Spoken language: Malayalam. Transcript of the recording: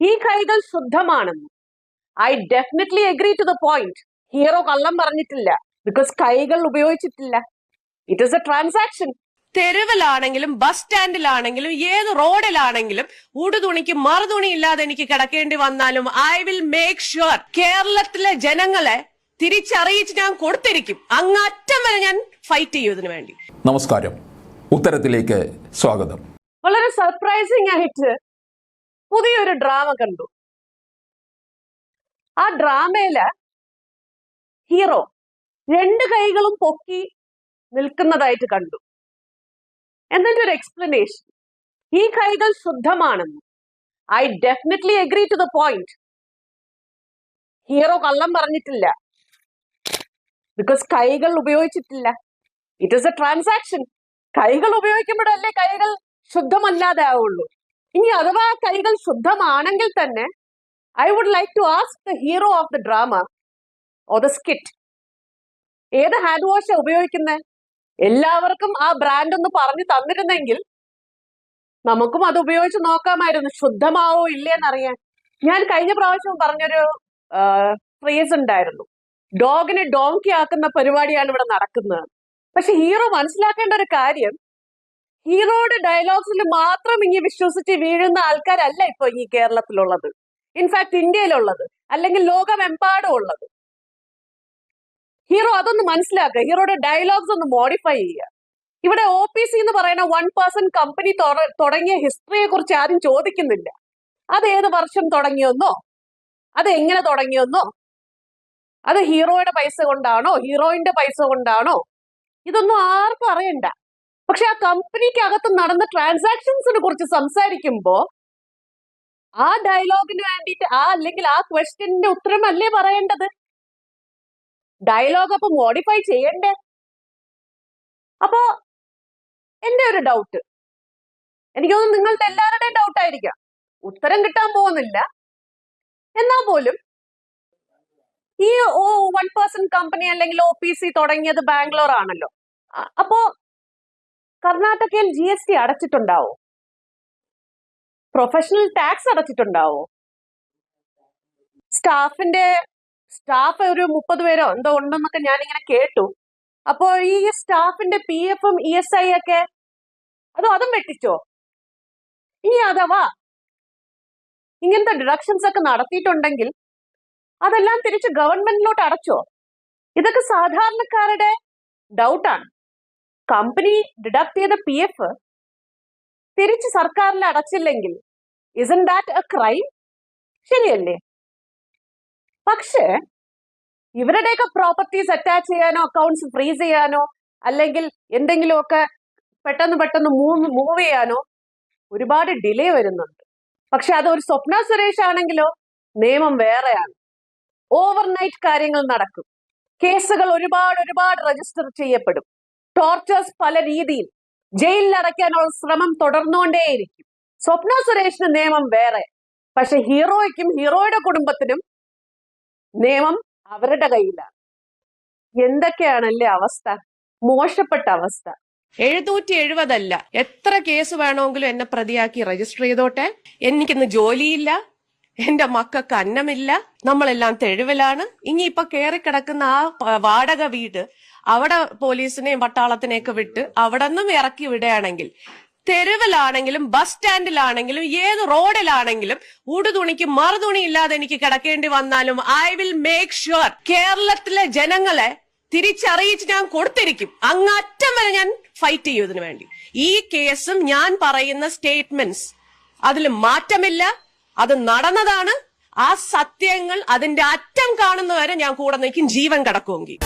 ഈ കൈകൾ ശുദ്ധമാണെന്ന്. I definitely agree to the point hero കള്ളം പറഞ്ഞിട്ടില്ല. ബിക്കോസ് കൈകൾ ഉപയോഗിച്ചിട്ടില്ല. ഇറ്റ് ഇസ് എ ട്രാൻസാക്ഷൻ തെരുവിലാണെങ്കിലും ബസ് സ്റ്റാൻഡിലാണെങ്കിലും ഏത് റോഡിലാണെങ്കിലും ഉടുതുണിക്ക് മറുതുണി ഇല്ലാതെ എനിക്ക് കിടക്കേണ്ടി വന്നാലും ഐ വിൽ മേക്ക് ഷുവർ കേരളത്തിലെ ജനങ്ങളെ തിരിച്ചറിയിച്ച് ഞാൻ കൊടുത്തിരിക്കും. അങ്ങറ്റം വരെ ഞാൻ ഫൈറ്റ് ചെയ്യും ഇതിനു വേണ്ടി. നമസ്കാരം. ഉത്തരത്തിലേക്ക് സ്വാഗതം. വളരെ സർപ്രൈസിംഗ് ആയിട്ട് പുതിയൊരു ഡ്രാമ കണ്ടു. ആ ഡ്രാമയിൽ ഹീറോ രണ്ട് കൈകളും പൊക്കി നിൽക്കുന്നതായിട്ട് കണ്ടു. എന്നിട്ട് ഒരു എക്സ്പ്ലനേഷൻ ഈ കൈകൾ ശുദ്ധമാണെന്ന്. I definitely agree to the point hero കള്ളം പറഞ്ഞിട്ടില്ല. ബിക്കോസ് കൈകൾ ഉപയോഗിച്ചിട്ടില്ല. ഇറ്റ് ഇസ് എ ട്രാൻസാക്ഷൻ കൈകൾ ഉപയോഗിക്കുമ്പോഴല്ലേ കൈകൾ ശുദ്ധമല്ലാതെ ആവുള്ളൂ. ഇനി അഥവാ കൈകൾ ശുദ്ധമാണെങ്കിൽ തന്നെ I would like to ask the hero of the drama or the skit ഏത് ഹാൻഡ് വാഷ് ഉപയോഗിക്കുന്നത് എല്ലാവർക്കും ആ ബ്രാൻഡ് ഒന്ന് പറഞ്ഞു തന്നിരുന്നെങ്കിൽ നമുക്കും അത് ഉപയോഗിച്ച് നോക്കാമായിരുന്നു. ശുദ്ധമാവോ ഇല്ലേന്നറിയാൻ ഞാൻ കഴിഞ്ഞ പ്രാവശ്യം പറഞ്ഞൊരു ഫ്രേസ് ഉണ്ടായിരുന്നു. ഡോഗിനെ ഡോങ്കി ആക്കുന്ന പരിപാടിയാണ് ഇവിടെ നടക്കുന്നത്. പക്ഷെ ഹീറോ മനസ്സിലാക്കേണ്ട ഒരു കാര്യം ഹീറോയുടെ ഡയലോഗ്സിൽ മാത്രം ഇങ്ങനെ വിശ്വസിച്ച് വീഴുന്ന ആൾക്കാരല്ല ഇപ്പൊ ഈ കേരളത്തിലുള്ളത്. ഇൻഫാക്ട് ഇന്ത്യയിലുള്ളത്. അല്ലെങ്കിൽ ലോകമെമ്പാടും ഉള്ളത്. ഹീറോ അതൊന്ന് മനസ്സിലാക്കുക. ഹീറോയുടെ ഡയലോഗ്സ് ഒന്ന് മോഡിഫൈ ചെയ്യുക. ഇവിടെ ഒ പി സി എന്ന് പറയുന്ന വൺ പേഴ്സൺ കമ്പനി തുടങ്ങിയ ഹിസ്റ്ററിയെ കുറിച്ച് ആരും ചോദിക്കുന്നില്ല. അത് ഏത് വർഷം തുടങ്ങിയെന്നോ? അത് എങ്ങനെ തുടങ്ങിയെന്നോ? അത് ഹീറോയുടെ പൈസ കൊണ്ടാണോ? ഹീറോയിന്റെ പൈസ കൊണ്ടാണോ? ഇതൊന്നും ആർക്കും അറിയണ്ട. പക്ഷെ ആ കമ്പനിക്കകത്ത് നടന്ന ട്രാൻസാക്ഷൻസിനെ കുറിച്ച് സംസാരിക്കുമ്പോ ആ ഡയലോഗിന് വേണ്ടിയിട്ട് ആ അല്ലെങ്കിൽ ആ ക്വസ്റ്റ്യന്റെ ഉത്തരം അല്ലേ പറയേണ്ടത്? ഡയലോഗ് അപ്പൊ മോഡിഫൈ ചെയ്യണ്ടേ? അപ്പോ എന്റെ ഒരു ഡൗട്ട് എനിക്ക് തോന്നുന്നു നിങ്ങളുടെ എല്ലാവരുടെയും ഡൗട്ട് ആയിരിക്കാം. ഉത്തരം കിട്ടാൻ പോകുന്നില്ല. എന്നാ പോലും ഈ ഓ വൺ പേഴ്സൺ കമ്പനി അല്ലെങ്കിൽ ഒ പി സി തുടങ്ങിയത് ബാംഗ്ലൂർ ആണല്ലോ. അപ്പോ കർണാടകയിൽ ജി എസ് ടി അടച്ചിട്ടുണ്ടാവോ. പ്രൊഫഷണൽ ടാക്സ് അടച്ചിട്ടുണ്ടാവോ. സ്റ്റാഫിന്റെ സ്റ്റാഫ് ഒരു മുപ്പത് പേരോ എന്തോ ഉണ്ടെന്നൊക്കെ ഞാനിങ്ങനെ കേട്ടു. അപ്പോ ഈ സ്റ്റാഫിന്റെ പി എഫും ഇ എസ് ഐ ഒക്കെ അതോ അതും വെട്ടിച്ചോ? ഇനി അഥവാ ഇങ്ങനത്തെ ഡിഡക്ഷൻസ് ഒക്കെ നടത്തിയിട്ടുണ്ടെങ്കിൽ അതെല്ലാം തിരിച്ച് ഗവൺമെന്റിലോട്ട് അടച്ചോ? ഇതൊക്കെ സാധാരണക്കാരുടെ ഡൗട്ടാണ് കമ്പനി ഡിഡക്ട് ചെയ്ത പി എഫ് തിരിച്ച് സർക്കാരിൽ അടച്ചില്ലെങ്കിൽ ഇസൻ ദാറ്റ് എ ക്രൈം ശരിയല്ലേ? പക്ഷേ ഇവരുടെയൊക്കെ പ്രോപ്പർട്ടീസ് അറ്റാച്ച് ചെയ്യാനോ അക്കൗണ്ട്സ് ഫ്രീസ് ചെയ്യാനോ അല്ലെങ്കിൽ എന്തെങ്കിലുമൊക്കെ പെട്ടെന്ന് പെട്ടെന്ന് മൂവ് മൂവ് ചെയ്യാനോ ഒരുപാട് ഡിലേ വരുന്നുണ്ട്. പക്ഷെ അത് ഒരു സ്വപ്ന സുരേഷ് ആണെങ്കിലോ നിയമം വേറെയാണ്. ഓവർനൈറ്റ് കാര്യങ്ങൾ നടക്കും. കേസുകൾ ഒരുപാട് ഒരുപാട് രജിസ്റ്റർ ചെയ്യപ്പെടും. ടോർച്ചേഴ്സ് പല രീതിയിൽ. ജയിലിൽ അടയ്ക്കാനുള്ള ശ്രമം തുടർന്നുകൊണ്ടേയിരിക്കും. സ്വപ്ന സുരേഷിന് നിയമം വേറെ. പക്ഷെ ഹീറോയ്ക്കും ഹീറോയുടെ കുടുംബത്തിനും നിയമം അവരുടെ കയ്യിലാണ്. എന്തൊക്കെയാണല്ലേ അവസ്ഥ? മോശപ്പെട്ട അവസ്ഥ. എഴുന്നൂറ്റി എഴുപതല്ല. എത്ര കേസ് വേണമെങ്കിലും എന്നെ പ്രതിയാക്കി രജിസ്റ്റർ ചെയ്തോട്ടെ? എനിക്കിന്ന് ജോലിയില്ല. എന്റെ മക്കൾക്ക് അന്നമില്ല. നമ്മളെല്ലാം തെരുവിലാണ്. ഇനി ഇപ്പൊ കയറി കിടക്കുന്ന ആ വാടക വീട് അവിടെ പോലീസിനെയും പട്ടാളത്തിനെയൊക്കെ വിട്ട് അവിടെ നിന്നും ഇറക്കി വിടുകയാണെങ്കിൽ തെരുവിലാണെങ്കിലും ബസ് സ്റ്റാൻഡിലാണെങ്കിലും ഏത് റോഡിലാണെങ്കിലും ഉടുതുണിക്ക് മറുതുണി ഇല്ലാതെ എനിക്ക് കിടക്കേണ്ടി വന്നാലും ഐ വിൽ മേക്ക് ഷുവർ കേരളത്തിലെ ജനങ്ങളെ തിരിച്ചറിയിച്ച് ഞാൻ കൊടുത്തിരിക്കും. അങ്ങറ്റം വരെ ഞാൻ ഫൈറ്റ് ചെയ്യും ഇതിനു വേണ്ടി. ഈ കേസും ഞാൻ പറയുന്ന സ്റ്റേറ്റ്മെന്റ്സ് അതിൽ മാറ്റമില്ല. അത് നടന്നതാണ് ആ സത്യങ്ങൾ അതിന്റെ അറ്റം കാണുന്നവരെ ഞാൻ കൂടെ നിൽക്കും ജീവൻ കിടക്കുമെങ്കിൽ.